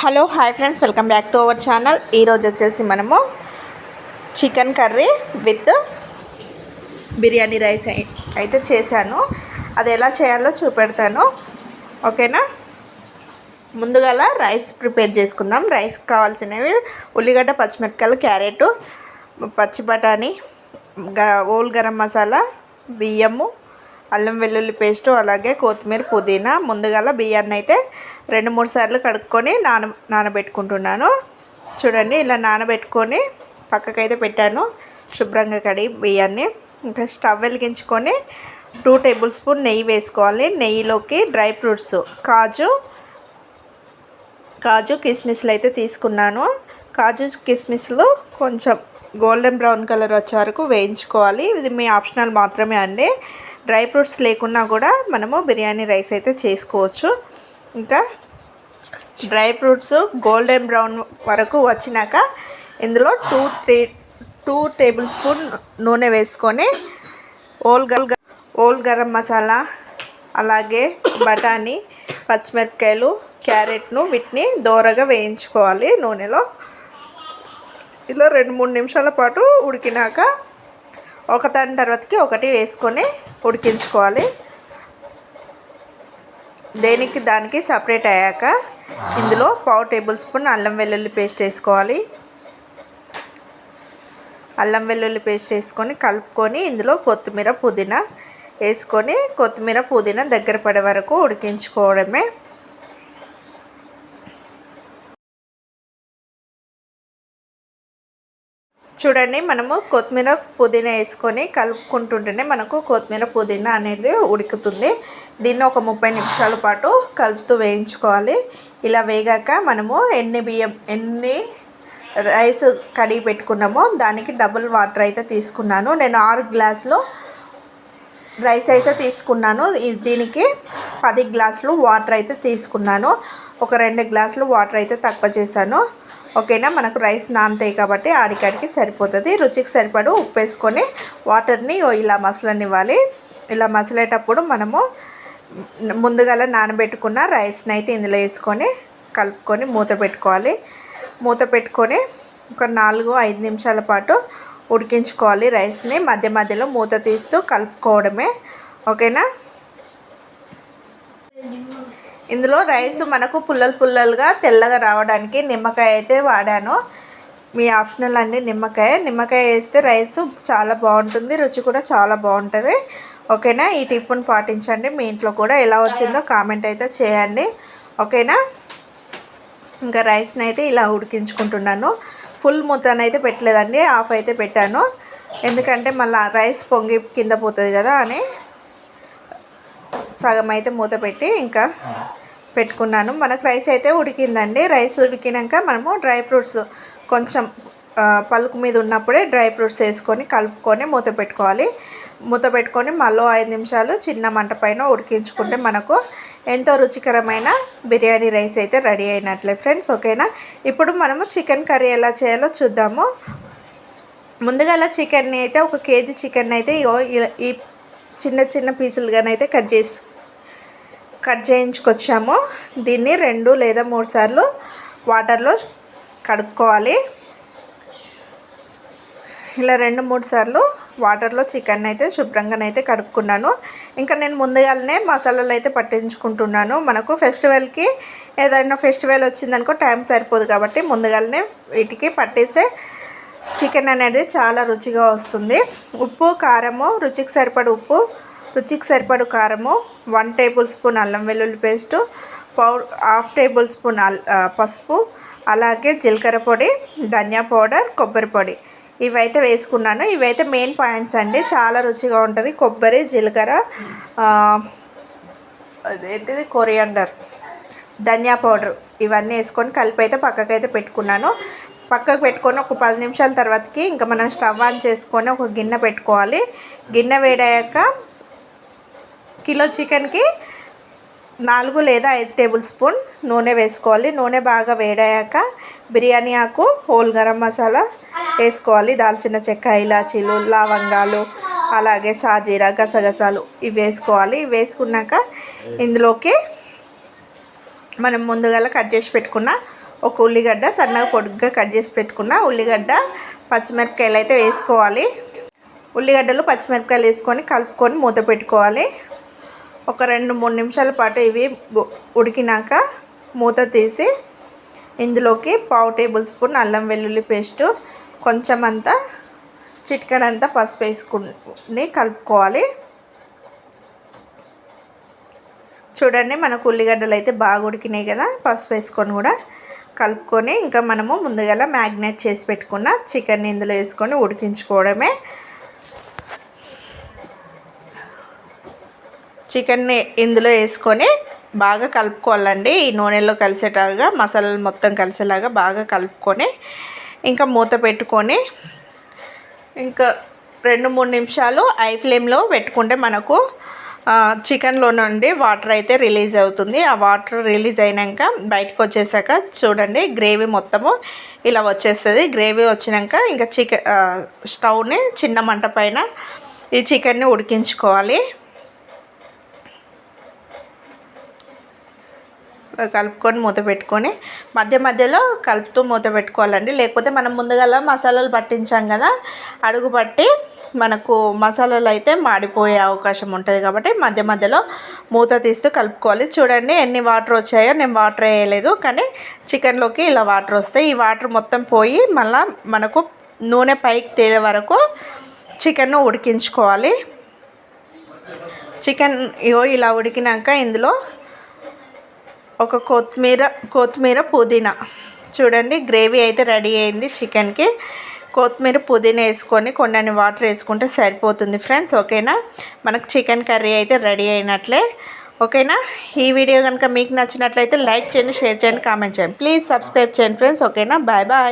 Hello hi friends welcome back to our channel. ఈరోజు వచ్చేసి మనము chicken curry with biryani rice అయితే చేశాను. అది ఎలా చేయాలో చూపెడతాను. ఓకేనా? ముందుగా రైస్ ప్రిపేర్ చేసుకుందాం. రైస్ కావాల్సినవి ఉల్లిగడ్డ పచ్చిమిరపకాయలు క్యారెట్ పచ్చి బఠానీ గ ఓల్ గరం మసాలా బియ్యము అల్లం వెల్లుల్లి పేస్టు అలాగే కొత్తిమీర పుదీనా ముందుగా బియ్యాన్ని అయితే రెండు మూడు సార్లు కడుక్కొని నాన నానబెట్టుకుంటున్నాను. చూడండి ఇలా నానబెట్టుకొని పక్కకైతే పెట్టాను శుభ్రంగా కడిగి బియ్యాన్ని. ఇంకా స్టవ్ వెలిగించుకొని టూ టేబుల్ స్పూన్ నెయ్యి వేసుకోవాలి. నెయ్యిలోకి డ్రై ఫ్రూట్స్ కాజు కాజు కిస్మిస్లు అయితే తీసుకున్నాను. కాజు కిస్మిస్లు కొంచెం గోల్డెన్ బ్రౌన్ కలర్ వచ్చే వరకు వేయించుకోవాలి. ఇది మీ ఆప్షనల్ మాత్రమే అండి. డ్రై ఫ్రూట్స్ లేకున్నా కూడా మనము బిర్యానీ రైస్ అయితే చేసుకోవచ్చు. ఇంకా డ్రై ఫ్రూట్స్ గోల్డెన్ బ్రౌన్ వరకు వచ్చినాక ఇందులో two three two tablespoon నూనె వేసుకొని ఓల్ గల్ ఓల్ గరం మసాలా అలాగే బఠానీ పచ్చిమిరపకాయలు క్యారెట్ను వీటిని దోరగా వేయించుకోవాలి నూనెలో. ఇలా రెండు మూడు నిమిషాల పాటు ఉడికినాక ఒక దాని తర్వాతకి ఒకటి వేసుకొని ఉడికించుకోవాలి. దేనికి దానికి సపరేట్ అయ్యాక ఇందులో పావు టేబుల్ స్పూన్ అల్లం వెల్లుల్లి పేస్ట్ వేసుకోవాలి. అల్లం వెల్లుల్లి పేస్ట్ వేసుకొని కలుపుకొని ఇందులో కొత్తిమీర పుదీనా వేసుకొని కొత్తిమీర పుదీనా దగ్గర పడే వరకు ఉడికించుకోవడమే. చూడండి మనము కొత్తిమీర పుదీనా వేసుకొని కలుపుకుంటుంటేనే మనకు కొత్తిమీర పుదీనా అనేది ఉడుకుతుంది. దీన్ని ఒక ముప్పై నిమిషాల పాటు కలుపుతూ వేయించుకోవాలి. ఇలా వేగాక మనము ఎన్ని బియ్యం ఎన్ని రైస్ కడిగి పెట్టుకున్నామో దానికి డబుల్ వాటర్ అయితే తీసుకున్నాను. నేను ఆరు గ్లాసులు రైస్ అయితే తీసుకున్నాను. దీనికి పది గ్లాసులు వాటర్ అయితే తీసుకున్నాను. ఒక రెండు గ్లాసులు వాటర్ అయితే తక్కువ చేశాను. ఓకేనా? మనకు రైస్ నానతాయి కాబట్టి ఆడికాడికి సరిపోతుంది. రుచికి సరిపడు ఉప్పు వేసుకొని వాటర్ని ఇలా మసలనివ్వాలి. ఇలా మసలేటప్పుడు మనము ముందుగాల నానబెట్టుకున్న రైస్ని అయితే ఇందులో వేసుకొని కలుపుకొని మూత పెట్టుకోవాలి. మూత పెట్టుకొని ఒక నాలుగు ఐదు నిమిషాల పాటు ఉడికించుకోవాలి రైస్ని. మధ్య మధ్యలో మూత తీస్తూ కలుపుకోవడమే. ఓకేనా? ఇందులో రైస్ మనకు పుల్లలు పుల్లలుగా తెల్లగా రావడానికి నిమ్మకాయ అయితే వాడాను. మీ ఆప్షనల్ అండి నిమ్మకాయ. నిమ్మకాయ వేస్తే రైస్ చాలా బాగుంటుంది రుచి కూడా చాలా బాగుంటుంది. ఓకేనా? ఈ టిప్పును పాటించండి. మీ ఇంట్లో కూడా ఎలా వచ్చిందో కామెంట్ అయితే చేయండి. ఓకేనా? ఇంకా రైస్ని అయితే ఇలా ఉడికించుకుంటున్నాను. ఫుల్ మూతనైతే పెట్టలేదండి. ఆఫ్ అయితే పెట్టాను. ఎందుకంటే మళ్ళీ రైస్ పొంగి కింద పోతుంది కదా అని. సగం అయితే మూత పెట్టి ఇంకా పెట్టుకున్నాను. మనకు రైస్ అయితే ఉడికిందండి. రైస్ ఉడికినాక మనము డ్రై ఫ్రూట్స్ కొంచెం పలుకు మీద ఉన్నప్పుడే డ్రై ఫ్రూట్స్ వేసుకొని కలుపుకొని మూత పెట్టుకోవాలి. మూత పెట్టుకొని మళ్ళీ ఐదు నిమిషాలు చిన్న మంట పైన ఉడికించుకుంటే మనకు ఎంతో రుచికరమైన బిర్యానీ రైస్ అయితే రెడీ అయినట్లే ఫ్రెండ్స్ ఓకేనా? ఇప్పుడు మనము చికెన్ కర్రీ ఎలా చేయాలో చూద్దాము. ముందుగా చికెన్ని అయితే ఒక కేజీ చికెన్ అయితే ఈ చిన్న చిన్న పీసులుగానైతే కట్ చేసి కట్ చేయించుకొచ్చాము. దీన్ని రెండు లేదా మూడు సార్లు వాటర్లో కడుక్కోవాలి. ఇలా రెండు మూడు సార్లు వాటర్లో చికెన్ అయితే శుభ్రంగానైతే కడుక్కున్నాను. ఇంకా నేను ముందుగానే మసాలాలు అయితే పట్టించుకుంటున్నాను. మనకు ఫెస్టివల్కి ఏదైనా ఫెస్టివల్ వచ్చిందనుకో టైం సరిపోదు కాబట్టి ముందుగానే వీటికి పట్టేసే చికెన్ అనేది చాలా రుచిగా వస్తుంది. ఉప్పు కారము రుచికి సరిపడు ఉప్పు రుచికి సరిపడు కారము వన్ టేబుల్ స్పూన్ అల్లం వెల్లుల్లి పేస్టు పౌ హాఫ్ టేబుల్ స్పూన్ అల్ పసుపు అలాగే జీలకర్ర పొడి ధనియా పౌడర్ కొబ్బరి పొడి. ఇవైతే వేసుకున్నాను. ఇవైతే మెయిన్ పాయింట్స్ అండి. చాలా రుచిగా ఉంటుంది. కొబ్బరి జీలకర్ర అదేంటిది? Coriander dhaniya powder. ఇవన్నీ వేసుకొని కలిపి అయితే పక్కకైతే పెట్టుకున్నాను. పక్కకు పెట్టుకొని ఒక పది నిమిషాల తర్వాతకి ఇంకా మనం స్టవ్ ఆన్ చేసుకొని ఒక గిన్నె పెట్టుకోవాలి. గిన్నె వేడాక కిలో చికెన్కి నాలుగు లేదా ఐదు టేబుల్ స్పూన్ నూనె వేసుకోవాలి. నూనె బాగా వేడాక బిర్యానీ ఆకు హోల్ గరం మసాలా వేసుకోవాలి. దాల్చిన చెక్క ఇలాచీలు లవంగాలు అలాగే సాజీరా గసగసాలు ఇవి వేసుకోవాలి. ఇవి వేసుకున్నాక ఇందులోకి మనం ముందుగా కట్ చేసి పెట్టుకున్న ఒక ఉల్లిగడ్డ సన్నగా పొడుగ్గా కట్ చేసి పెట్టుకున్న ఉల్లిగడ్డ పచ్చిమిరపకాయలు అయితే వేసుకోవాలి. ఉల్లిగడ్డలు పచ్చిమిరపకాయలు వేసుకొని కలుపుకొని మూత పెట్టుకోవాలి. ఒక రెండు మూడు నిమిషాల పాటు ఇవి ఉడికినాక మూత తీసి ఇందులోకి పావు టేబుల్ స్పూన్ అల్లం వెల్లుల్లి పేస్టు కొంచెం అంతా చిటికడంతా పసుపు వేసుకుని కలుపుకోవాలి. చూడండి మనకు ఉల్లిగడ్డలు అయితే బాగా ఉడికినాయి కదా పసుపు వేసుకొని కూడా. కలుపుకొని ఇంకా మనము ముందుగా మ్యాగ్నేట్ చేసి పెట్టుకున్న చికెన్ ఇందులో వేసుకొని ఉడికించుకోవడమే. చికెన్ని ఇందులో వేసుకొని బాగా కలుపుకోవాలండి. ఈ నూనెలో కలిసేలాగా మసాలాలు మొత్తం కలిసేలాగా బాగా కలుపుకొని ఇంకా మూత పెట్టుకొని ఇంకా రెండు మూడు నిమిషాలు ఐ ఫ్లేమ్లో పెట్టుకుంటే మనకు చికెన్లో నుండి వాటర్ అయితే రిలీజ్ అవుతుంది. ఆ వాటర్ రిలీజ్ అయినాక బయటకు వచ్చేసాక చూడండి గ్రేవీ మొత్తము ఇలా వచ్చేస్తుంది. గ్రేవీ వచ్చినాక ఇంకా చికెన్ స్టవ్ని చిన్న మంట పైన ఈ చికెన్ని ఉడికించుకోవాలి. కలుపుకొని మూత పెట్టుకొని మధ్య మధ్యలో కలుపుతూ మూత పెట్టుకోవాలండి. లేకపోతే మనం ముందుగా మసాలాలు పట్టించాం కదా అడుగు పట్టి మనకు మసాలాలు అయితే మాడిపోయే అవకాశం ఉంటుంది కాబట్టి మధ్య మధ్యలో మూత తీస్తూ కలుపుకోవాలి. చూడండి ఎన్ని వాటర్ వచ్చాయో నేను వాటర్ వేయలేదు కానీ చికెన్లోకి ఇలా వాటర్ వస్తాయి. ఈ వాటర్ మొత్తం పోయి మళ్ళీ మనకు నూనె పైకి తేలే వరకు చికెన్ను ఉడికించుకోవాలి. చికెన్ ఇగో ఇలా ఉడికినాక ఇందులో ఒక కొత్తిమీర కొత్తిమీర పుదీనా. చూడండి గ్రేవీ అయితే రెడీ అయింది చికెన్కి. కొత్తిమీర పుదీనా వేసుకొని కొన్ని వాటర్ వేసుకుంటే సరిపోతుంది ఫ్రెండ్స్ ఓకేనా? మనకు చికెన్ కర్రీ అయితే రెడీ అయినట్లే ఓకేనా? ఈ వీడియో కనుక మీకు నచ్చినట్లయితే లైక్ చేయండి షేర్ చేయండి కామెంట్ చేయండి. ప్లీజ్ సబ్స్క్రైబ్ చేయండి ఫ్రెండ్స్ ఓకేనా? Bye bye.